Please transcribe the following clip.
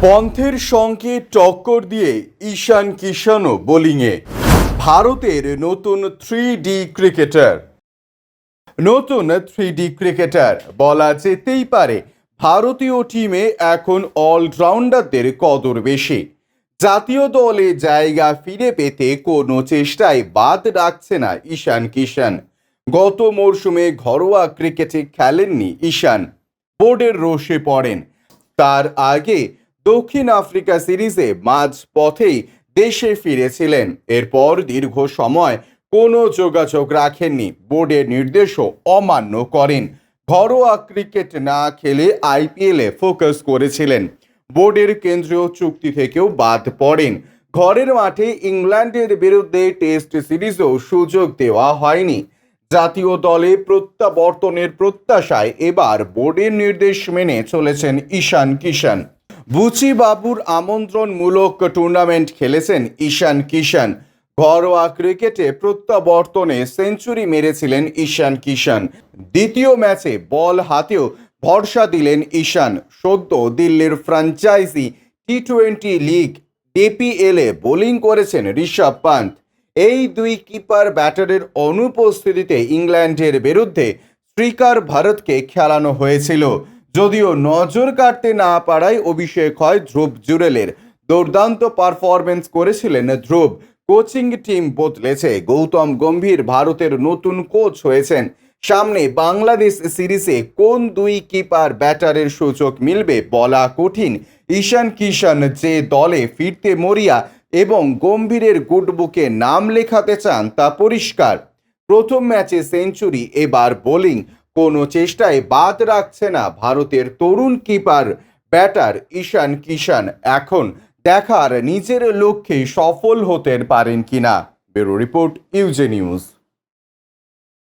পন্থের সঙ্গে টক্কর দিয়ে ঈশান কিষানও বোলিংয়ে। ভারতের নতুন থ্রি ডি ক্রিকেটার। নতুন থ্রি ডি ক্রিকেটার বলা যেতেই পারে, ভারতীয় টিমে এখন অলরাউন্ডারদের কদর বেশি। জাতীয় দলে জায়গা ফিরে পেতে কোনো চেষ্টায় বাদ রাখছে না ঈশান কিষান গত মরশুমে ঘরোয়া ক্রিকেটে খেলেননি ঈশান। বোর্ডের রোষে পড়েন। তার আগে দক্ষিণ আফ্রিকা সিরিজে মাঝ পথেই দেশে ফিরেছিলেন। এরপর দীর্ঘ সময় কোনো যোগাযোগ রাখেননি। বোর্ডের নির্দেশও অমান্য করেন। ঘরোয়া ক্রিকেট না খেলে আইপিএলে ফোকাস করেছিলেন। বোর্ডের কেন্দ্রীয় চুক্তি থেকেও বাদ পড়েন। ঘরের মাঠে ইংল্যান্ডের বিরুদ্ধে টেস্ট সিরিজেও সুযোগ দেওয়া হয়নি। জাতীয় দলে প্রত্যাবর্তনের প্রত্যাশায় এবার বোর্ডের নির্দেশ মেনে চলেছেন ঈশান কিষান বুচি বাবুর আমন্ত্রণমূলক টুর্নামেন্ট খেলেছেন ঈশান কিষান ঘরোয়া ক্রিকেটে প্রত্যাবর্তনে সেঞ্চুরি মেরেছিলেন ঈশান কিষান দ্বিতীয় ম্যাচে বল হাতেও ভরসা দিলেন ঈশান। সদ্য দিল্লির ফ্র্যাঞ্চাইজি টি টোয়েন্টি লিগ ডিপিএলে বোলিং করেছেন ঋষভ পান্ত এই দুই কিপার ব্যাটারের অনুপস্থিতিতে ইংল্যান্ডের বিরুদ্ধে শ্রীকার ভারতকে খেলানো হয়েছিল। যদিও নজর কাটতে না পারায় অভিষেক হয় ধ্রুব জুরেলের। দুর্দান্ত পারফরমেন্স করেছিলেন ধ্রুব। কোচিং টিম বদলেছে। গৌতম গম্ভীর ভারতের নতুন কোচ হয়েছেন। সামনে বাংলাদেশ সিরিজে কোন দুই কিপার ব্যাটারের সুযোগ মিলবে বলা কঠিন। ঈশান কিষান যে দলে ফিরতে মরিয়া এবং গম্ভীরের গুডবুকে নাম লেখাতে চান তা পরিষ্কার। প্রথম ম্যাচে সেঞ্চুরি, এবার বোলিং। কোনো চেষ্টায় বাদ রাখছে না ভারতের তরুণ কিপার, ব্যাটার ঈশান কিষান এখন দেখার নিজের লক্ষ্যে সফল হতে পারেন কিনা? ব্যুরো রিপোর্ট, ইউজে নিউজ।